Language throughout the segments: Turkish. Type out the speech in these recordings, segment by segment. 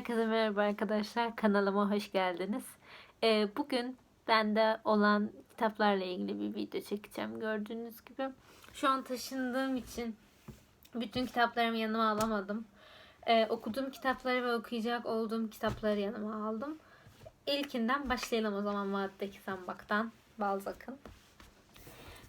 Herkese merhaba arkadaşlar. Kanalıma hoş geldiniz. Ee, bugün bende olan kitaplarla ilgili bir video çekeceğim. Gördüğünüz gibi. Şu an taşındığım için bütün kitaplarımı yanıma alamadım. Ee, okuduğum kitapları ve okuyacak olduğum kitapları yanıma aldım. İlkinden başlayalım o zaman Vadideki Zambak'tan. Balzac'ın.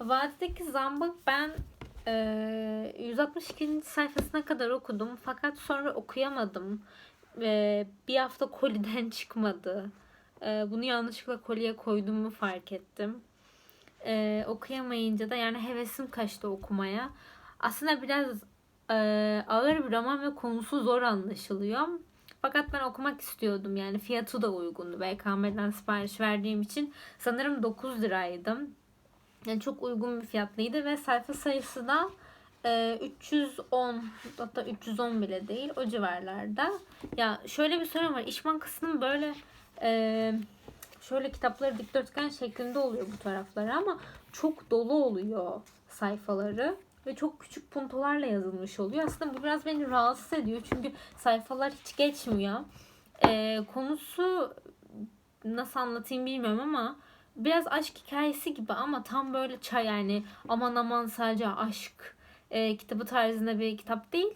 Vadideki Zambak ben e, 162. sayfasına kadar okudum. Fakat sonra okuyamadım. Ve bir hafta koliden çıkmadı. E, bunu yanlışlıkla kolye koyduğumu fark ettim. E, okuyamayınca da yani hevesim kaçtı okumaya. Aslında biraz e, ağır bir roman ve konusu zor anlaşılıyor. Fakat ben okumak istiyordum yani fiyatı da uygundu. BKM'den sipariş verdiğim için sanırım 9 liraydı. Yani çok uygun bir fiyatlıydı ve sayfa sayısı da e, 310 hatta 310 bile değil o civarlarda. Ya şöyle bir sorun var. İş Bankası'nın böyle e, şöyle kitapları dikdörtgen şeklinde oluyor bu tarafları ama çok dolu oluyor sayfaları ve çok küçük puntolarla yazılmış oluyor. Aslında bu biraz beni rahatsız ediyor çünkü sayfalar hiç geçmiyor. E, konusu nasıl anlatayım bilmiyorum ama biraz aşk hikayesi gibi ama tam böyle çay yani aman aman sadece aşk e, kitabı tarzında bir kitap değil.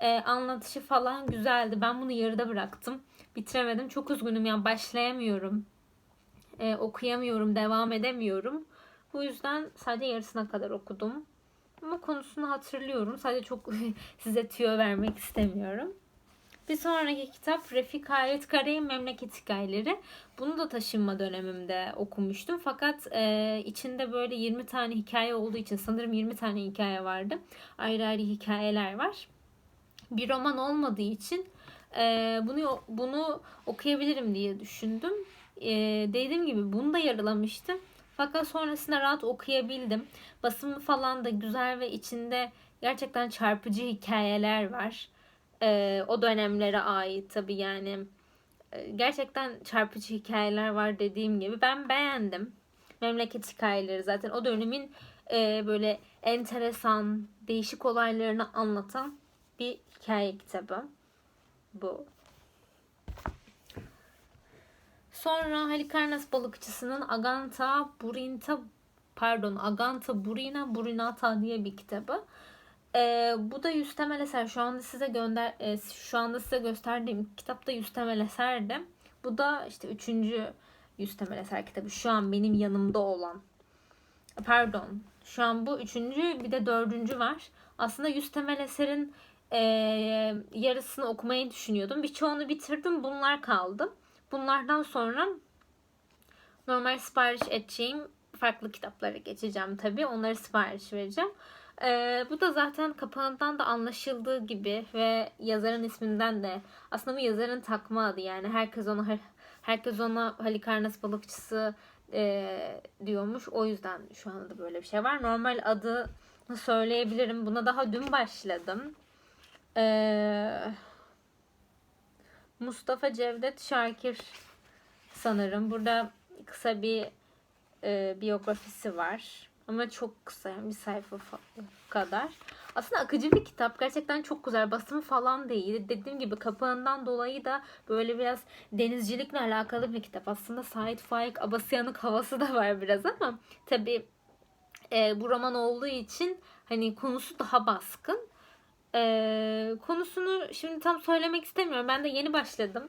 E, anlatışı falan güzeldi. Ben bunu yarıda bıraktım. Bitiremedim. Çok üzgünüm yani başlayamıyorum. E, okuyamıyorum, devam edemiyorum. Bu yüzden sadece yarısına kadar okudum. Ama konusunu hatırlıyorum. Sadece çok size tüyo vermek istemiyorum. Bir sonraki kitap Refik Halit Karay'ın Memleket Hikayeleri. Bunu da taşınma dönemimde okumuştum. Fakat e, içinde böyle 20 tane hikaye olduğu için sanırım 20 tane hikaye vardı. Ayrı ayrı hikayeler var. Bir roman olmadığı için e, bunu bunu okuyabilirim diye düşündüm. E, dediğim gibi bunu da yarılamıştım. Fakat sonrasında rahat okuyabildim. Basımı falan da güzel ve içinde gerçekten çarpıcı hikayeler var e, o dönemlere ait tabi yani gerçekten çarpıcı hikayeler var dediğim gibi ben beğendim memleket hikayeleri zaten o dönemin e, böyle enteresan değişik olaylarını anlatan bir hikaye kitabı bu. Sonra Halikarnas balıkçısının Aganta Burinta pardon Aganta Burina Burinata diye bir kitabı. Ee, bu da yüz temel. Şu anda size gönder e, şu anda size gösterdiğim kitapta yüz temel eserdi. Bu da işte üçüncü yüz temel kitabı. Şu an benim yanımda olan. Pardon. Şu an bu üçüncü bir de dördüncü var. Aslında yüz temel e, yarısını okumayı düşünüyordum. Birçoğunu bitirdim. Bunlar kaldı. Bunlardan sonra normal sipariş edeceğim farklı kitaplara geçeceğim tabii. Onları sipariş vereceğim. Ee, bu da zaten kapağından da anlaşıldığı gibi ve yazarın isminden de aslında bu yazarın takma adı yani herkes ona herkes ona Halikarnas balıkçısı e, diyormuş. O yüzden şu anda böyle bir şey var. Normal adını söyleyebilirim. Buna daha dün başladım. Ee, Mustafa Cevdet Şakir sanırım. Burada kısa bir e, biyografisi var. Ama çok kısa yani bir sayfa kadar. Aslında akıcı bir kitap. Gerçekten çok güzel. Basımı falan değil. Dediğim gibi kapağından dolayı da böyle biraz denizcilikle alakalı bir kitap. Aslında Sait Faik Abasyanık havası da var biraz ama tabi e, bu roman olduğu için hani konusu daha baskın. E, konusunu şimdi tam söylemek istemiyorum. Ben de yeni başladım.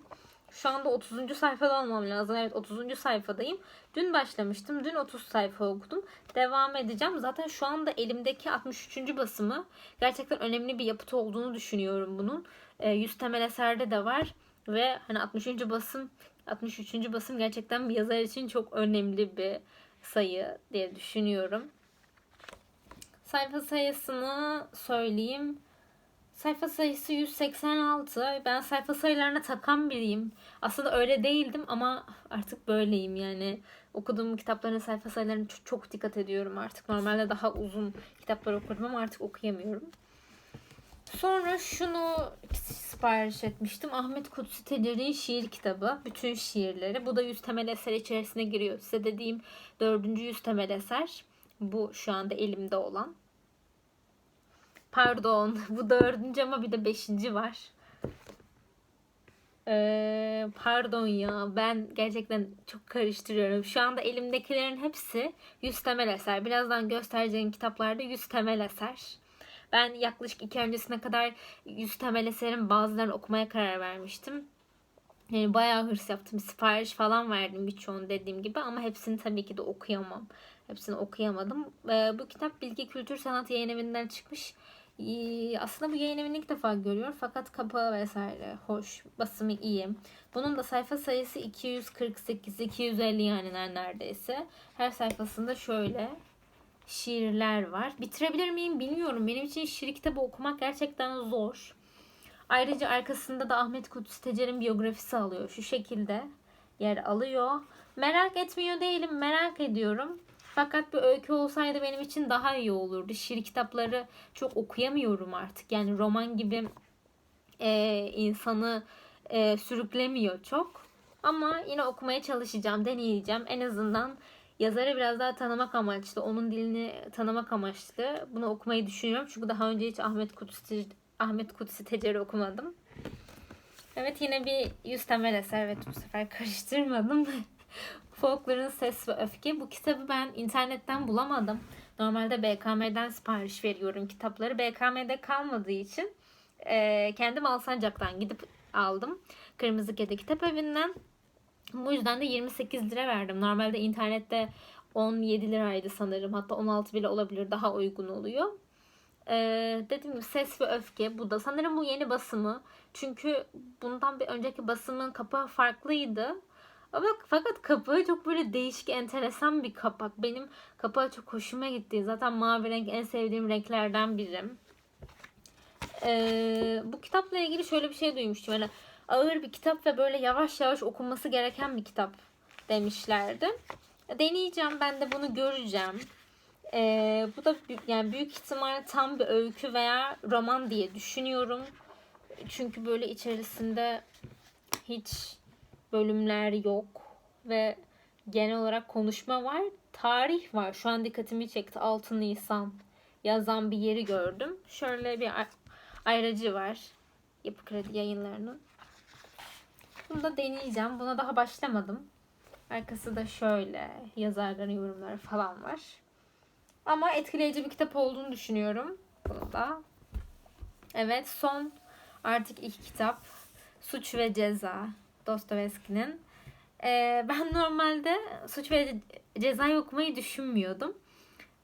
Şu anda 30. sayfada olmam lazım. Evet 30. sayfadayım. Dün başlamıştım. Dün 30 sayfa okudum. Devam edeceğim. Zaten şu anda elimdeki 63. basımı gerçekten önemli bir yapıt olduğunu düşünüyorum bunun. E, 100 temel eserde de var. Ve hani 63. basım 63. basım gerçekten bir yazar için çok önemli bir sayı diye düşünüyorum. Sayfa sayısını söyleyeyim. Sayfa sayısı 186. Ben sayfa sayılarına takan biriyim. Aslında öyle değildim ama artık böyleyim yani. Okuduğum kitapların sayfa sayılarına çok, çok dikkat ediyorum artık. Normalde daha uzun kitaplar okurdum ama artık okuyamıyorum. Sonra şunu sipariş etmiştim. Ahmet Kutsi Tedir'in şiir kitabı. Bütün şiirleri. Bu da yüz temel eser içerisine giriyor. Size dediğim dördüncü yüz temel eser. Bu şu anda elimde olan. Pardon. Bu dördüncü ama bir de beşinci var. Ee, pardon ya ben gerçekten çok karıştırıyorum. Şu anda elimdekilerin hepsi yüz temel eser. Birazdan göstereceğim kitaplarda yüz temel eser. Ben yaklaşık iki öncesine kadar yüz temel eserin bazılarını okumaya karar vermiştim. Yani bayağı hırs yaptım. Sipariş falan verdim birçoğunu dediğim gibi ama hepsini tabii ki de okuyamam. Hepsini okuyamadım. Ee, bu kitap Bilgi Kültür Sanat Yayın Evi'nden çıkmış. Aslında bu yayın evini ilk defa görüyorum fakat kapağı vesaire hoş, basımı iyi. Bunun da sayfa sayısı 248, 250 yani neredeyse. Her sayfasında şöyle şiirler var. Bitirebilir miyim bilmiyorum. Benim için şiir kitabı okumak gerçekten zor. Ayrıca arkasında da Ahmet Kutsi Tecer'in biyografisi alıyor. Şu şekilde yer alıyor. Merak etmiyor değilim. Merak ediyorum. Fakat bir öykü olsaydı benim için daha iyi olurdu. Şiir kitapları çok okuyamıyorum artık. Yani roman gibi e, insanı e, sürüklemiyor çok. Ama yine okumaya çalışacağım, deneyeceğim. En azından yazarı biraz daha tanımak amaçlı, onun dilini tanımak amaçlı bunu okumayı düşünüyorum. Çünkü daha önce hiç Ahmet Kutsi, Ahmet Kutsi Tecer'i okumadım. Evet yine bir yüz temel eser. Evet bu sefer karıştırmadım. Folklor'un Ses ve Öfke. Bu kitabı ben internetten bulamadım. Normalde BKM'den sipariş veriyorum kitapları. BKM'de kalmadığı için e, kendim Alsancak'tan gidip aldım. Kırmızı Kedi Kitap Evi'nden. Bu yüzden de 28 lira verdim. Normalde internette 17 liraydı sanırım. Hatta 16 bile olabilir. Daha uygun oluyor. Ee, dediğim gibi Ses ve Öfke. Bu da sanırım bu yeni basımı. Çünkü bundan bir önceki basımın kapağı farklıydı. Ama fakat kapağı çok böyle değişik, enteresan bir kapak. Benim kapağı çok hoşuma gitti. Zaten mavi renk en sevdiğim renklerden biri. Ee, bu kitapla ilgili şöyle bir şey duymuştum. Yani ağır bir kitap ve böyle yavaş yavaş okunması gereken bir kitap demişlerdi. Deneyeceğim ben de bunu göreceğim. Ee, bu da yani büyük ihtimal tam bir öykü veya roman diye düşünüyorum. Çünkü böyle içerisinde hiç bölümler yok ve genel olarak konuşma var. Tarih var. Şu an dikkatimi çekti. 6 Nisan yazan bir yeri gördüm. Şöyle bir ayracı var. Yapı Kredi yayınlarının. Bunu da deneyeceğim. Buna daha başlamadım. Arkası da şöyle. Yazarların yorumları falan var. Ama etkileyici bir kitap olduğunu düşünüyorum. Bunu da. Evet son artık ilk kitap. Suç ve Ceza. Dostoyevski'nin. Ee, ben normalde suç ve cezayı okumayı düşünmüyordum.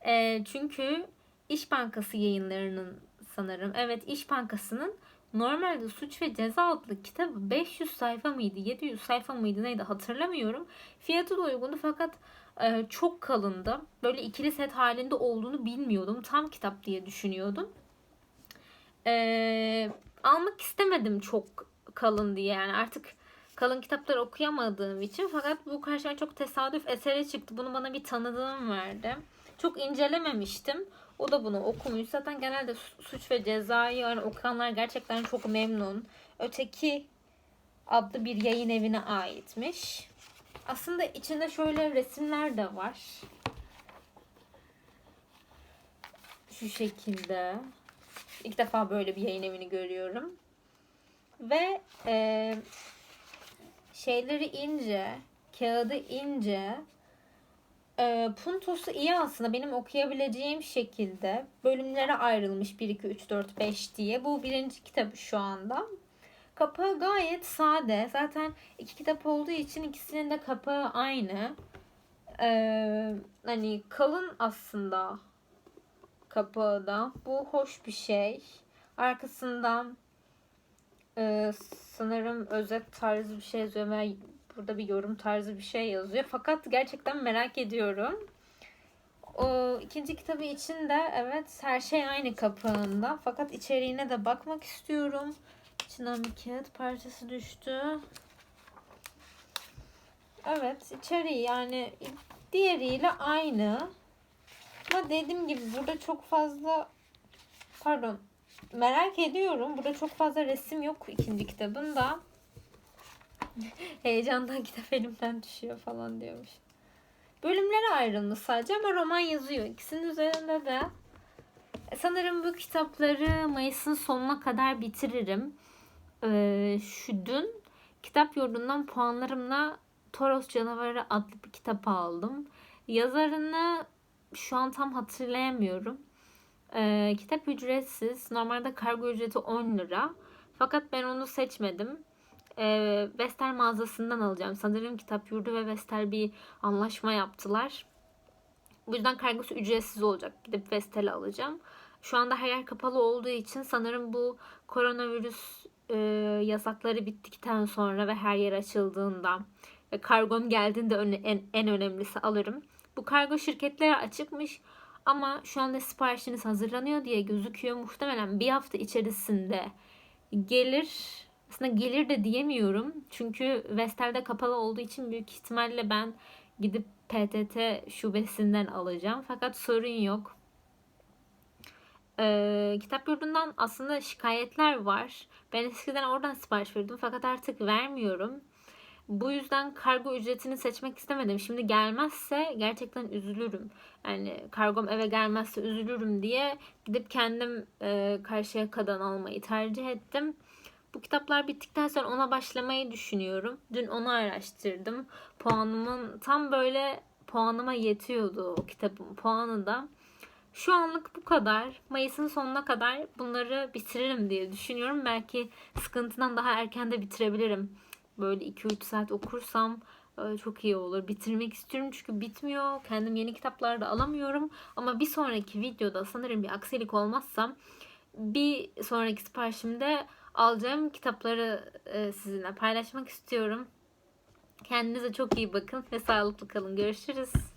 Ee, çünkü İş Bankası yayınlarının sanırım. Evet İş Bankası'nın normalde Suç ve Ceza adlı kitabı 500 sayfa mıydı 700 sayfa mıydı neydi hatırlamıyorum. Fiyatı da uygundu fakat e, çok kalındı. Böyle ikili set halinde olduğunu bilmiyordum. Tam kitap diye düşünüyordum. E, almak istemedim çok kalın diye yani artık kalın kitaplar okuyamadığım için fakat bu karşıma çok tesadüf eseri çıktı. Bunu bana bir tanıdığım verdi. Çok incelememiştim. O da bunu okumuş. Zaten genelde suç ve cezayı yani okuyanlar gerçekten çok memnun. Öteki adlı bir yayın evine aitmiş. Aslında içinde şöyle resimler de var. Şu şekilde. İlk defa böyle bir yayın evini görüyorum. Ve e, şeyleri ince, kağıdı ince. E, puntosu iyi aslında benim okuyabileceğim şekilde bölümlere ayrılmış 1, 2, 3, 4, 5 diye. Bu birinci kitabı şu anda. Kapağı gayet sade. Zaten iki kitap olduğu için ikisinin de kapağı aynı. Ee, hani kalın aslında kapağı da. Bu hoş bir şey. Arkasından e, sanırım özet tarzı bir şey yazıyor ve burada bir yorum tarzı bir şey yazıyor. Fakat gerçekten merak ediyorum. O ikinci kitabı için de evet her şey aynı kapağında. Fakat içeriğine de bakmak istiyorum. İçinden bir kağıt parçası düştü. Evet içeriği yani diğeriyle aynı. Ama dediğim gibi burada çok fazla pardon merak ediyorum. Burada çok fazla resim yok ikinci kitabında. Heyecandan kitap elimden düşüyor falan diyormuş. Bölümlere ayrılmış sadece ama roman yazıyor. İkisinin üzerinde de sanırım bu kitapları Mayıs'ın sonuna kadar bitiririm. Ee, şu dün kitap yurdundan puanlarımla Toros Canavarı adlı bir kitap aldım. Yazarını şu an tam hatırlayamıyorum. Ee, kitap ücretsiz. Normalde kargo ücreti 10 lira. Fakat ben onu seçmedim. Ee, Vestel mağazasından alacağım. Sanırım kitap yurdu ve Vestel bir anlaşma yaptılar. Bu yüzden kargosu ücretsiz olacak. Gidip Vestel'i alacağım. Şu anda her yer kapalı olduğu için sanırım bu koronavirüs e, yasakları bittikten sonra ve her yer açıldığında ve kargom geldiğinde en, en önemlisi alırım. Bu kargo şirketleri açıkmış ama şu anda siparişiniz hazırlanıyor diye gözüküyor. Muhtemelen bir hafta içerisinde gelir. Aslında gelir de diyemiyorum. Çünkü Vestel'de kapalı olduğu için büyük ihtimalle ben gidip PTT şubesinden alacağım. Fakat sorun yok. Ee, kitap yurdundan aslında şikayetler var. Ben eskiden oradan sipariş verdim fakat artık vermiyorum. Bu yüzden kargo ücretini seçmek istemedim. Şimdi gelmezse gerçekten üzülürüm. Yani kargom eve gelmezse üzülürüm diye gidip kendim e, Karşıyaka'dan almayı tercih ettim. Bu kitaplar bittikten sonra ona başlamayı düşünüyorum. Dün onu araştırdım. Puanımın tam böyle puanıma yetiyordu o kitabın puanı da. Şu anlık bu kadar. Mayıs'ın sonuna kadar bunları bitiririm diye düşünüyorum. Belki sıkıntıdan daha erken de bitirebilirim. Böyle 2-3 saat okursam e, çok iyi olur. Bitirmek istiyorum çünkü bitmiyor. Kendim yeni kitaplar da alamıyorum. Ama bir sonraki videoda sanırım bir aksilik olmazsa bir sonraki siparişimde alacağım kitapları e, sizinle paylaşmak istiyorum. Kendinize çok iyi bakın ve sağlıklı kalın. Görüşürüz.